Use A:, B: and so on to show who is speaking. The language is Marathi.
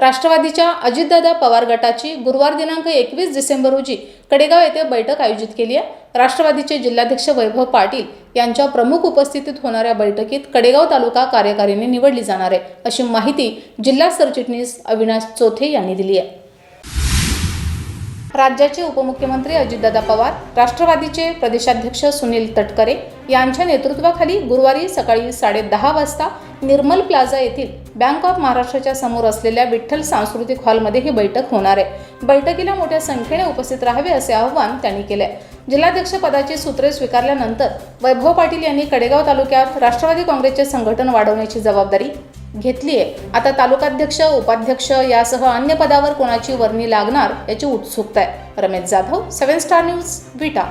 A: राष्ट्रवादीच्या अजितदादा पवार गटाची गुरुवार दिनांक एकवीस डिसेंबर रोजी कडेगाव येथे बैठक आयोजित केली आहे. राष्ट्रवादीचे जिल्हाध्यक्ष वैभव पाटील यांच्या प्रमुख उपस्थितीत होणाऱ्या बैठकीत कडेगाव तालुका कार्यकारिणी निवडली जाणार आहे अशी माहिती जिल्हा सरचिटणीस अविनाश चोथे यांनी दिली आहे. राज्याचे उपमुख्यमंत्री अजितदादा पवार राष्ट्रवादीचे प्रदेशाध्यक्ष सुनील तटकरे यांच्या नेतृत्वाखाली गुरुवारी सकाळी साडेदहा वाजता निर्मल प्लाझा येथील बँक ऑफ महाराष्ट्राच्या समोर असलेल्या विठ्ठल सांस्कृतिक हॉलमध्ये ही बैठक होणार आहे. बैठकीला मोठ्या संख्येने उपस्थित राहावे असे आवाहन त्यांनी केले जिल्हाध्यक्ष पदाची सूत्रे स्वीकारल्यानंतर वैभव पाटील यांनी कडेगाव तालुक्यात राष्ट्रवादी काँग्रेसचे संघटन वाढवण्याची जबाबदारी घेतली आहे. आता तालुकाध्यक्ष उपाध्यक्ष यासह अन्य पदावर कोणाची वर्णी लागणार याची उत्सुकता आहे. Ramesh Jadhav seven star news Vita.